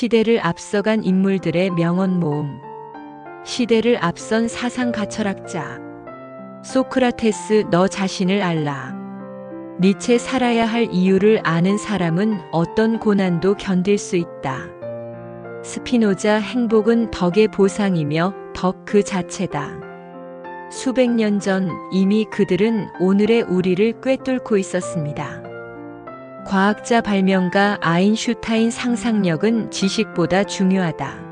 시대를 앞서간 인물들의 명언 모음. 시대를 앞선 사상 가철학자. 소크라테스 너 자신을 알라. 니체 살아야 할 이유를 아는 사람은 어떤 고난도 견딜 수 있다. 스피노자 행복은 덕의 보상이며 덕 그 자체다. 수백 년 전 이미 그들은 오늘의 우리를 꿰뚫고 있었습니다. 과학자 발명가 아인슈타인 상상력은 지식보다 중요하다.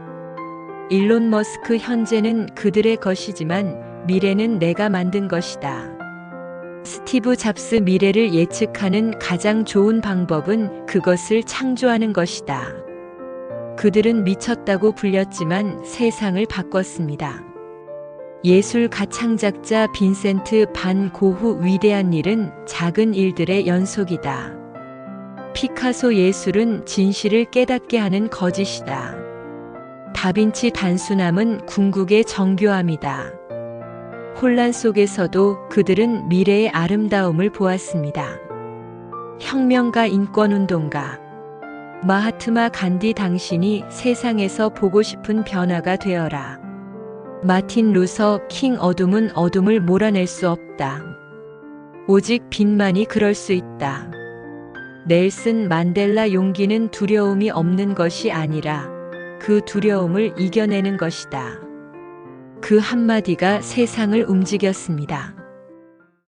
일론 머스크 현재는 그들의 것이지만 미래는 내가 만든 것이다. 스티브 잡스 미래를 예측하는 가장 좋은 방법은 그것을 창조하는 것이다. 그들은 미쳤다고 불렸지만 세상을 바꿨습니다. 예술 가 창작자 빈센트 반 고흐 위대한 일은 작은 일들의 연속이다. 피카소 예술은 진실을 깨닫게 하는 거짓이다. 다빈치 단순함은 궁극의 정교함이다. 혼란 속에서도 그들은 미래의 아름다움을 보았습니다. 혁명가 인권운동가 마하트마 간디 당신이 세상에서 보고 싶은 변화가 되어라. 마틴 루서 킹 어둠은 어둠을 몰아낼 수 없다. 오직 빛만이 그럴 수 있다. 넬슨 만델라 용기는 두려움이 없는 것이 아니라 그 두려움을 이겨내는 것이다. 그 한마디가 세상을 움직였습니다.